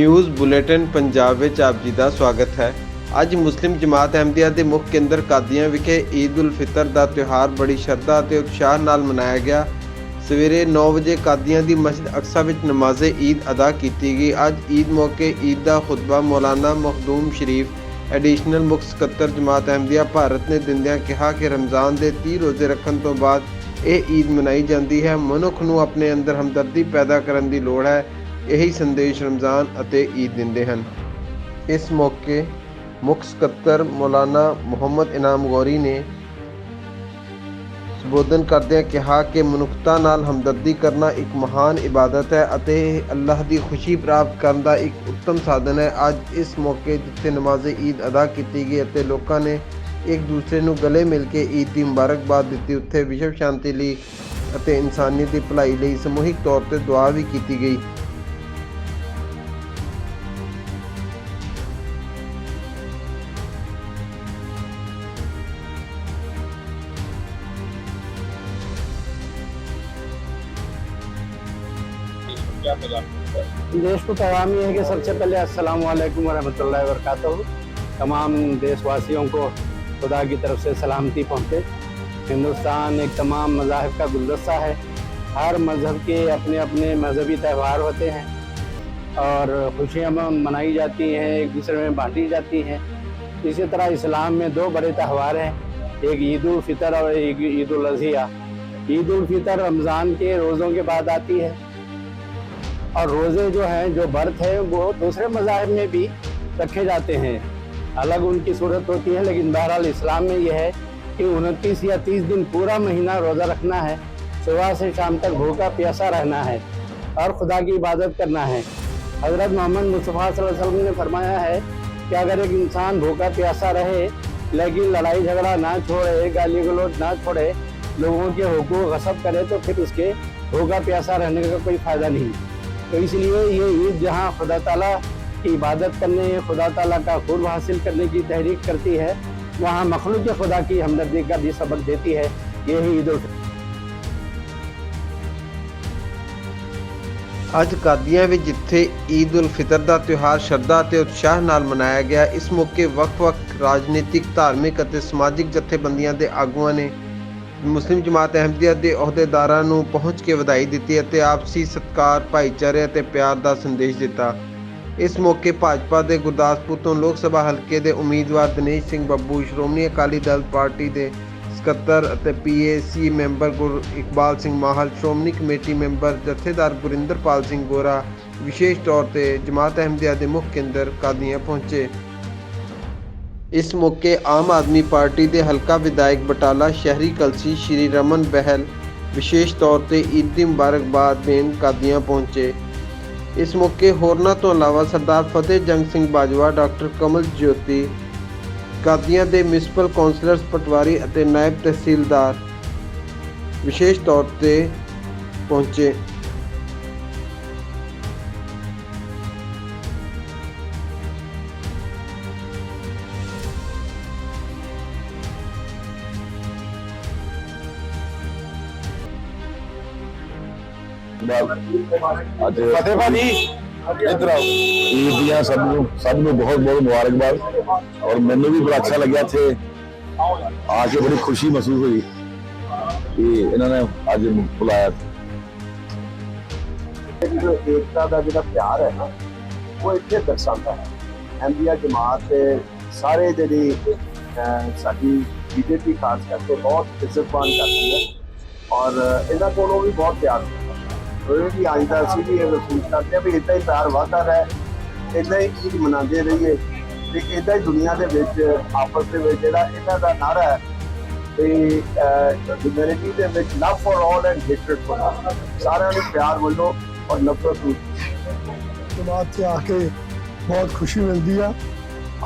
News bulletin Punjab ਵਿੱਚ ਆਪ ਜੀ ਦਾ ਸਵਾਗਤ ਹੈ। ਅੱਜ ਮੁਸਲਿਮ ਜਮਾਤ ਅਹਿਮਦੀਆ ਦੇ ਮੁੱਖ ਕੇਂਦਰ ਕਾਦੀਆਂ ਵਿਖੇ ਈਦ ਉਲ ਫਿਤਰ ਦਾ ਤਿਉਹਾਰ ਬੜੀ ਸ਼ਰਧਾ ਅਤੇ ਉਤਸ਼ਾਹ ਨਾਲ ਮਨਾਇਆ ਗਿਆ। ਸਵੇਰੇ 9 ਵਜੇ ਕਾਦੀਆਂ ਦੀ ਮਸਜਿਦ ਅਕਸਾ ਵਿੱਚ ਨਮਾਜ਼ੇ ਈਦ ਅਦਾ ਕੀਤੀ ਗਈ। ਅੱਜ ਈਦ ਮੌਕੇ ਈਦ ਦਾ ਖੁਤਬਾ ਮੌਲਾਨਾ ਮਖਦੂਮ ਸ਼ਰੀਫ, ਐਡੀਸ਼ਨਲ ਮੁੱਖ ਸਕੱਤਰ ਜਮਾਤ ਅਹਿਮਦੀਆ ਭਾਰਤ ਨੇ ਦਿੰਦਿਆਂ ਕਿਹਾ ਕਿ ਰਮਜ਼ਾਨ ਦੇ 30 ਰੋਜ਼ੇ ਰੱਖਣ ਤੋਂ ਬਾਅਦ ਇਹ ਈਦ ਮਨਾਈ ਜਾਂਦੀ ਹੈ। ਮਨੁੱਖ ਨੂੰ ਆਪਣੇ ਅੰਦਰ ਹਮਦਰਦੀ ਪੈਦਾ ਕਰਨ ਦੀ ਲੋੜ ਹੈ। ਇਹੀ ਸੰਦੇਸ਼ ਰਮਜ਼ਾਨ ਅਤੇ ਈਦ ਦਿੰਦੇ ਹਨ। ਇਸ ਮੌਕੇ ਮੁੱਖ ਸਕੱਤਰ ਮੌਲਾਨਾ ਮੁਹੰਮਦ ਇਨਾਮ ਗੌਰੀ ਨੇ ਸੰਬੋਧਨ ਕਰਦਿਆਂ ਕਿਹਾ ਕਿ ਮਨੁੱਖਤਾ ਨਾਲ ਹਮਦਰਦੀ ਕਰਨਾ ਇੱਕ ਮਹਾਨ ਇਬਾਦਤ ਹੈ ਅਤੇ ਇਹ ਅੱਲਾਹ ਦੀ ਖੁਸ਼ੀ ਪ੍ਰਾਪਤ ਕਰਨ ਦਾ ਇੱਕ ਉੱਤਮ ਸਾਧਨ ਹੈ। ਅੱਜ ਇਸ ਮੌਕੇ ਜਿੱਥੇ ਨਮਾਜ਼ ਈਦ ਅਦਾ ਕੀਤੀ ਗਈ ਅਤੇ ਲੋਕਾਂ ਨੇ ਇੱਕ ਦੂਸਰੇ ਨੂੰ ਗਲੇ ਮਿਲ ਕੇ ਈਦ ਦੀ ਮੁਬਾਰਕਬਾਦ ਦਿੱਤੀ, ਉੱਥੇ ਵਿਸ਼ਵ ਸ਼ਾਂਤੀ ਲਈ ਅਤੇ ਇਨਸਾਨੀਅਤ ਦੀ ਭਲਾਈ ਲਈ ਸਮੂਹਿਕ ਤੌਰ ਤੇ ਦੁਆ ਵੀ ਕੀਤੀ ਗਈ। देश को पैगाम ये है कि सबसे पहले अस्सलाम वालेकुम वरहमतुल्लाहि वबरकातुहू तमाम देशवासियों को खुदा की तरफ़ से सलामती पहुँचे। हिंदुस्तान एक तमाम मज़ाहब का गुलदस्ता है। हर मज़हब के अपने अपने मजहबी त्यौहार होते हैं और खुशियाँ मनाई जाती हैं, एक दूसरे में बांटी जाती हैं। इसी तरह इस्लाम में दो बड़े त्यौहार हैं, एक ईद और एक ईद उल अज़िया ईद फितर रमज़ान के रोज़ों के बाद आती है। और रोज़े जो हैं, जो बर्त है, वो दूसरे मज़ाहब में भी रखे जाते हैं। अलग उनकी सूरत होती है, लेकिन बहरहाल इस्लाम में यह है कि उनतीस या तीस दिन पूरा महीना रोज़ा रखना है, सुबह से शाम तक भूखा प्यासा रहना है और खुदा की इबादत करना है। हज़रत मोहम्मद मुस्तफ़ा वसल्लम ने फरमाया है कि अगर एक इंसान भूखा प्यासा रहे, लेकिन लड़ाई झगड़ा ना छोड़े, गाली गलौज ना छोड़े, लोगों के हुकूक गसब करे तो फिर उसके भूखा प्यासा रहने का कोई फ़ायदा नहीं। तो इसलिए ये ईद जहाँ खुदा ताला की इबादत करने खुदा ताला का कुर्ब हासिल करने की तहरीक करती है वहाँ मखलूक खुदा की हमदर्दी का भी सबक देती है यही ईद उल ਅੱਜ ਕਾਦੀਆਂ ਵਿੱਚ ਜਿੱਥੇ ਈਦ ਉਲ ਫਿਤਰ ਦਾ ਤਿਉਹਾਰ ਸ਼ਰਧਾ ਅਤੇ ਉਤਸ਼ਾਹ ਨਾਲ ਮਨਾਇਆ ਗਿਆ ਇਸ ਮੌਕੇ ਵੱਖ-ਵੱਖ ਰਾਜਨੀਤਿਕ ਧਾਰਮਿਕ ਅਤੇ ਸਮਾਜਿਕ ਜਥੇਬੰਦੀਆਂ ਦੇ ਆਗੂਆਂ ਨੇ ਮੁਸਲਿਮ ਜਮਾਤ ਅਹਿਮਦੀਆ ਦੇ ਅਹੁਦੇਦਾਰਾਂ ਨੂੰ ਪਹੁੰਚ ਕੇ ਵਧਾਈ ਦਿੱਤੀ ਅਤੇ ਆਪਸੀ ਸਤਿਕਾਰ, ਭਾਈਚਾਰੇ ਅਤੇ ਪਿਆਰ ਦਾ ਸੰਦੇਸ਼ ਦਿੱਤਾ। ਇਸ ਮੌਕੇ ਭਾਜਪਾ ਦੇ ਗੁਰਦਾਸਪੁਰ ਤੋਂ ਲੋਕ ਸਭਾ ਹਲਕੇ ਦੇ ਉਮੀਦਵਾਰ ਦਿਨੇਸ਼ ਸਿੰਘ ਬੱਬੂ, ਸ਼੍ਰੋਮਣੀ ਅਕਾਲੀ ਦਲ ਪਾਰਟੀ ਦੇ ਸਕੱਤਰ ਅਤੇ PAC member Gur Iqbal Singh Mahal, Shiromani committee member Jathedar Gurinderpal Singh ਗੋਰਾ ਵਿਸ਼ੇਸ਼ ਤੌਰ ਤੇ ਜਮਾਤ ਅਹਿਮਦੀਆ ਦੇ ਮੁੱਖ ਕੇਂਦਰ ਕਾਦੀਆਂ ਪਹੁੰਚੇ। ਇਸ ਮੌਕੇ ਆਮ ਆਦਮੀ ਪਾਰਟੀ ਦੇ ਹਲਕਾ ਵਿਧਾਇਕ ਬਟਾਲਾ ਸ਼ਹਿਰੀ ਕਲਸੀ ਸ਼੍ਰੀ ਰਮਨ ਬਹਿਲ ਵਿਸ਼ੇਸ਼ ਤੌਰ ਤੇ ਈਦ ਦੀ ਮੁਬਾਰਕਬਾਦ ਦੇਣ ਕਾਦੀਆਂ ਪਹੁੰਚੇ। ਇਸ ਮੌਕੇ ਹੋਰਨਾਂ ਤੋਂ ਇਲਾਵਾ ਸਰਦਾਰ ਫਤਿਹ ਜੰਗ ਸਿੰਘ ਬਾਜਵਾ, ਡਾਕਟਰ ਕਮਲ ਜੋਤੀ, ਕਾਦੀਆਂ ਦੇ ਮਿਊਨਿਸਪਲ ਕਾਉਂਸਲਰਸ ਪਟਵਾਰੀ ਅਤੇ ਨਾਇਬ ਤਹਿਸੀਲਦਾਰ ਵਿਸ਼ੇਸ਼ ਤੌਰ ਤੇ ਪਹੁੰਚੇ। ਫਤਿਹ ਭਾਜੀ ਇਧਰ ਆਓ ਈਦ ਦੀਆਂ ਸਭ ਨੂੰ ਸਭ ਨੂੰ ਬਹੁਤ ਬਹੁਤ ਮੁਬਾਰਕਬਾਦ ਔਰ ਮੈਨੂੰ ਵੀ ਬੜਾ ਅੱਛਾ ਲੱਗਿਆ ਇੱਥੇ ਆ ਕੇ ਬੜੀ ਖੁਸ਼ੀ ਮਹਿਸੂਸ ਹੋਈ ਕਿ ਇਹਨਾਂ ਨੇ ਅੱਜ ਬੁਲਾਇਆ ਜੋ ਏਕਤਾ ਦਾ ਜਿਹੜਾ ਪਿਆਰ ਹੈ ਨਾ ਉਹ ਇੱਥੇ ਦਰਸਾਉਂਦਾ ਹੈ ਅਹਿਮਦੀਆ ਜਮਾਤ ਦੇ ਸਾਰੇ ਜਿਹੜੀ ਅਹ, ਸਾਡੀ ਬੀਜੇਪੀ ਖਾਸ ਕਰਕੇ ਬਹੁਤ ਇੱਜ਼ਤਮਾਨ ਕਰਦੀ ਹੈ ਔਰ ਇਹਨਾਂ ਕੋਲੋਂ ਵੀ ਬਹੁਤ ਪਿਆਰ ਵੀ ਅੱਜ ਦਾ ਅਸੀਂ ਵੀ ਇਹ ਮਹਿਸੂਸ ਕਰਦੇ ਹਾਂ ਵੀ ਇਦਾਂ ਹੀ ਪਿਆਰ ਵਧਦਾ ਰਹੇ ਇਦਾਂ ਹੀ ਈਦ ਮਨਾਉਂਦੇ ਰਹੀਏ ਤੇ ਇਦਾਂ ਹੀ ਦੁਨੀਆ ਦੇ ਵਿੱਚ, ਆਪਸ ਦੇ ਵਿੱਚ ਜਿਹੜਾ ਇਹਨਾਂ ਦਾ ਨਾਰਾ ਹੈ ਤੇ ਹਿਊਮੈਨਿਟੀ ਦੇ ਵਿੱਚ love for all and hatred for ਸਾਰਿਆਂ ਨੂੰ ਪਿਆਰ ਵੱਲੋਂ ਔਰ ਨਫ਼ਰਤ ਨੂੰ ਜਮਾਤ 'ਚ ਆ ਕੇ ਬਹੁਤ ਖੁਸ਼ੀ ਮਿਲਦੀ ਆ।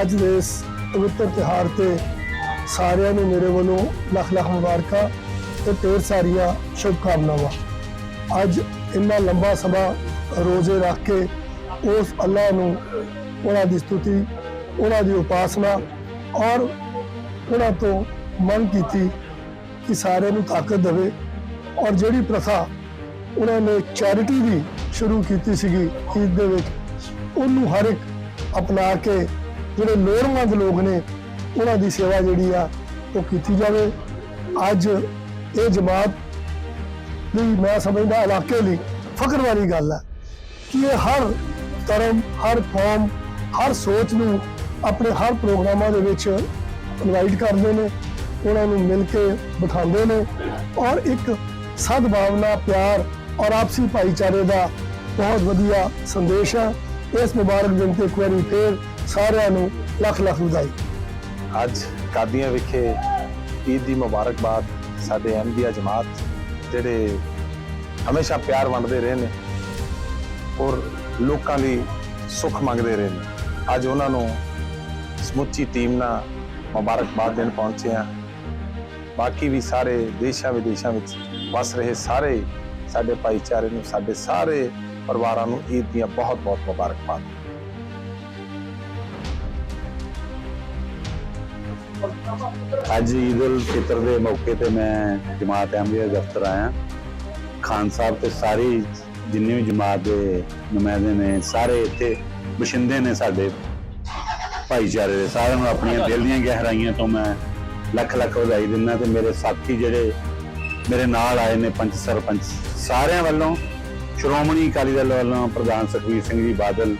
ਅੱਜ ਦੇ ਇਸ ਪਵਿੱਤਰ ਤਿਉਹਾਰ ਤੇ ਸਾਰਿਆਂ ਨੂੰ ਮੇਰੇ ਵੱਲੋਂ ਲੱਖ ਲੱਖ ਮੁਬਾਰਕਾਂ ਤੇ ਢੇਰ ਸਾਰੀਆਂ ਸ਼ੁਭਕਾਮਨਾਵਾਂ। ਅੱਜ ਇੰਨਾ ਲੰਬਾ ਸਮਾਂ ਰੋਜ਼ੇ ਰੱਖ ਕੇ ਉਸ ਅੱਲਾ ਨੂੰ ਉਹਨਾਂ ਦੀ ਸਤੁਤੀ, ਉਹਨਾਂ ਦੀ ਉਪਾਸਨਾ ਔਰ ਉਹਨਾਂ ਤੋਂ ਮੰਗ ਕੀਤੀ ਕਿ ਸਾਰਿਆਂ ਨੂੰ ਤਾਕਤ ਦੇਵੇ ਔਰ ਜਿਹੜੀ ਪ੍ਰਥਾ ਉਹਨਾਂ ਨੇ ਚੈਰਿਟੀ ਦੀ ਸ਼ੁਰੂ ਕੀਤੀ ਸੀਗੀ ਈਦ ਦੇ ਵਿੱਚ, ਉਹਨੂੰ ਹਰ ਇੱਕ ਅਪਣਾ ਕੇ ਜਿਹੜੇ ਲੋੜਵੰਦ ਲੋਕ ਨੇ ਉਹਨਾਂ ਦੀ ਸੇਵਾ ਜਿਹੜੀ ਆ ਉਹ ਕੀਤੀ ਜਾਵੇ। ਅੱਜ ਇਹ ਜਮਾਤ ਦੀ ਮੈਂ ਸਮਝਦਾ ਇਲਾਕੇ ਲਈ ਫਖਰ ਵਾਲੀ ਗੱਲ ਹੈ ਕਿ ਇਹ ਹਰ ਧਰਮ, ਹਰ ਕੌਮ, ਹਰ ਸੋਚ ਨੂੰ ਆਪਣੇ ਹਰ ਪ੍ਰੋਗਰਾਮਾਂ ਦੇ ਵਿੱਚ ਇਨਵਾਈਟ ਕਰਦੇ ਨੇ, ਉਹਨਾਂ ਨੂੰ ਮਿਲ ਕੇ ਬਿਠਾਉਂਦੇ ਨੇ ਔਰ ਇੱਕ ਸਦਭਾਵਨਾ, ਪਿਆਰ ਔਰ ਆਪਸੀ ਭਾਈਚਾਰੇ ਦਾ ਬਹੁਤ ਵਧੀਆ ਸੰਦੇਸ਼ ਹੈ। ਇਸ ਮੁਬਾਰਕ ਦਿਨ ਤੇ ਇੱਕ ਵਾਰੀ ਫੇਰ ਸਾਰਿਆਂ ਨੂੰ ਲੱਖ ਲੱਖ ਵਧਾਈ। ਅੱਜ ਕਾਦੀਆਂ ਵਿਖੇ ਈਦ ਦੀ ਮੁਬਾਰਕਬਾਦ ਸਾਡੇ ਅਹਿਮਦੀਆ ਜਮਾਤ ਜਿਹੜੇ ਹਮੇਸ਼ਾ ਪਿਆਰ ਵੰਡਦੇ ਰਹੇ ਨੇ ਔਰ ਲੋਕਾਂ ਦੀ ਸੁੱਖ ਮੰਗਦੇ ਰਹੇ ਨੇ। ਅੱਜ ਉਹਨਾਂ ਨੂੰ ਸਮੁੱਚੀ ਟੀਮ ਨਾਲ ਮੁਬਾਰਕਬਾਦ ਦੇਣ ਪਹੁੰਚੇ ਆ ਬਾਕੀ ਵੀ ਸਾਰੇ ਦੇਸ਼ਾਂ ਵਿਦੇਸ਼ਾਂ ਵਿੱਚ ਵਸ ਰਹੇ ਸਾਰੇ ਸਾਡੇ ਭਾਈਚਾਰੇ ਨੂੰ, ਸਾਡੇ ਸਾਰੇ ਪਰਿਵਾਰਾਂ ਨੂੰ ਈਦ ਦੀਆਂ ਬਹੁਤ ਬਹੁਤ ਮੁਬਾਰਕਬਾਦ। ਅੱਜ ਈਦ ਉਲ ਫਿਤਰ ਦੇ ਮੌਕੇ ਤੇ ਮੈਂ ਜਮਾਤ ਅਹਿਮਦੀਆ ਦਫ਼ਤਰ ਆਇਆ। ਖਾਨ ਸਾਹਿਬ ਤੇ ਸਾਰੀ ਜਿੰਨੇ ਵੀ ਜਮਾਤ ਦੇ ਨੁਮਾਇੰਦੇ ਨੇ, ਸਾਰੇ ਇੱਥੇ ਬਸ਼ਿੰਦੇ ਨੇ ਸਾਡੇ ਭਾਈਚਾਰੇ ਦੇ। ਸਾਰਿਆਂ ਨੂੰ ਆਪਣੀਆਂ ਦਿਲ ਦੀਆਂ ਗਹਿਰਾਈਆਂ ਤੋਂ ਮੈਂ ਲੱਖ ਲੱਖ ਵਧਾਈ ਦਿੰਦਾ ਤੇ ਮੇਰੇ ਸਾਥੀ ਜਿਹੜੇ ਮੇਰੇ ਨਾਲ ਆਏ ਨੇ ਪੰਚ ਸਰਪੰਚ, ਸਾਰਿਆਂ ਵੱਲੋਂ ਸ਼੍ਰੋਮਣੀ ਅਕਾਲੀ ਦਲ ਵੱਲੋਂ ਪ੍ਰਧਾਨ ਸੁਖਬੀਰ ਸਿੰਘ ਜੀ ਬਾਦਲ,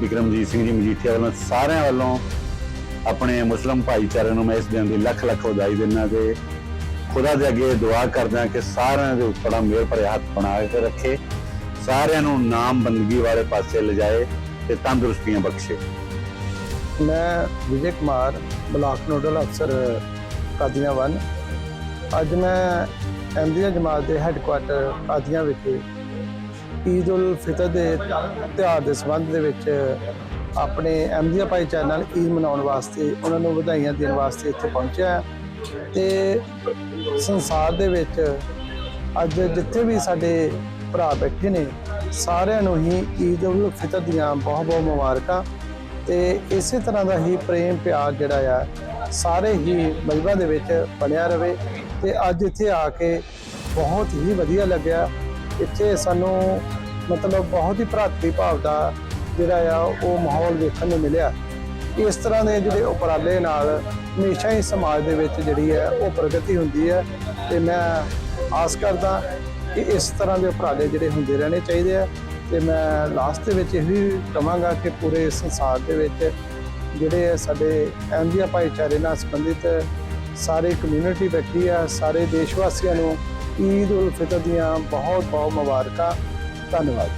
ਵਿਕਰਮਜੀਤ ਸਿੰਘ ਜੀ ਮਜੀਠੀਆ ਵੱਲੋਂ ਸਾਰਿਆਂ ਵੱਲੋਂ ਆਪਣੇ ਮੁਸਲਮ ਭਾਈਚਾਰੇ ਨੂੰ ਮੈਂ ਇਸ ਦਿਨ ਦੀ ਲੱਖ ਲੱਖ ਵਧਾਈ ਦਿੰਦਾ ਤੇ ਖੁਦਾ ਦੇ ਅੱਗੇ ਦੁਆ ਕਰਦਾ ਕਿ ਸਾਰਿਆਂ ਦੇ ਉੱਪਰ ਮੇਰ ਭਰੇ ਹੱਥ ਬਣਾ ਕੇ ਰੱਖੇ, ਸਾਰਿਆਂ ਨੂੰ ਨਾਮ ਬੰਦਗੀ ਵਾਲੇ ਪਾਸੇ ਲਿਜਾਏ ਤੇ ਤੰਦਰੁਸਤੀਆਂ ਬਖਸ਼ੇ। ਮੈਂ ਵਿਜੇ ਕੁਮਾਰ, ਬਲਾਕ ਨੋਡਲ ਅਫਸਰ, ਕਾਦੀਆਂ ਵਨ। ਅੱਜ ਮੈਂ ਅਹਿਮਦੀਆ ਜਮਾਤ ਦੇ ਹੈੱਡਕੁਆਟਰ ਕਾਦੀਆਂ ਵਿਖੇ ਈਦ ਉਲ ਫਿਤਰ ਦੇ ਤਿਉਹਾਰ ਦੇ ਸੰਬੰਧ ਦੇ ਵਿੱਚ ਆਪਣੇ ਅਹਿਮਦੀਆ ਭਾਈਚਾਰੇ ਨਾਲ ਈਦ ਮਨਾਉਣ ਵਾਸਤੇ, ਉਹਨਾਂ ਨੂੰ ਵਧਾਈਆਂ ਦੇਣ ਵਾਸਤੇ ਇੱਥੇ ਪਹੁੰਚਿਆ ਹਾਂ। ਤੇ ਸੰਸਾਰ ਦੇ ਵਿੱਚ ਅੱਜ ਜਿੱਥੇ ਵੀ ਸਾਡੇ ਭਰਾ ਬੈਠੇ ਨੇ, ਸਾਰਿਆਂ ਨੂੰ ਹੀ ਈਦ ਉਲ ਫਿਤਰ ਦੀਆਂ ਬਹੁਤ ਬਹੁਤ ਮੁਬਾਰਕਾਂ। ਤੇ ਇਸੇ ਤਰ੍ਹਾਂ ਦਾ ਹੀ ਪ੍ਰੇਮ ਪਿਆਰ ਜਿਹੜਾ ਆ, ਸਾਰੇ ਹੀ ਮਜਬਾ ਦੇ ਵਿੱਚ ਬਣਿਆ ਰਵੇ। ਤੇ ਅੱਜ ਇੱਥੇ ਆ ਕੇ ਬਹੁਤ ਹੀ ਵਧੀਆ ਲੱਗਿਆ। ਇੱਥੇ ਸਾਨੂੰ ਮਤਲਬ ਬਹੁਤ ਹੀ ਭਰਾਤਰੀ ਭਾਵ ਦਾ ਜਿਹੜਾ ਆ, ਉਹ ਮਾਹੌਲ ਵੇਖਣ ਨੂੰ ਮਿਲਿਆ। ਇਸ ਤਰ੍ਹਾਂ ਦੇ ਜਿਹੜੇ ਉਪਰਾਲੇ ਨਾਲ ਹਮੇਸ਼ਾ ਹੀ ਸਮਾਜ ਦੇ ਵਿੱਚ ਜਿਹੜੀ ਹੈ, ਉਹ ਪ੍ਰਗਤੀ ਹੁੰਦੀ ਹੈ। ਤੇ ਮੈਂ ਆਸ ਕਰਦਾ ਕਿ ਇਸ ਤਰ੍ਹਾਂ ਦੇ ਉਪਰਾਲੇ ਜਿਹੜੇ ਹੁੰਦੇ ਰਹਿਣੇ ਚਾਹੀਦੇ ਆ। ਤੇ ਮੈਂ ਲਾਸਟ ਦੇ ਵਿੱਚ ਇਹ ਵੀ ਕਹਾਂਗਾ ਕਿ ਪੂਰੇ ਸੰਸਾਰ ਦੇ ਵਿੱਚ ਜਿਹੜੇ ਸਾਡੇ ਅਹਿਮਦੀਆ ਭਾਈਚਾਰੇ ਨਾਲ ਸੰਬੰਧਿਤ ਸਾਰੇ ਕਮਿਊਨਿਟੀ ਬੈਠੀ ਆ, ਸਾਰੇ ਦੇਸ਼ ਵਾਸੀਆਂ ਨੂੰ ਈਦ ਉਲ ਫਿਤਰ ਦੀਆਂ ਬਹੁਤ ਬਹੁਤ ਮੁਬਾਰਕਾਂ। ਧੰਨਵਾਦ।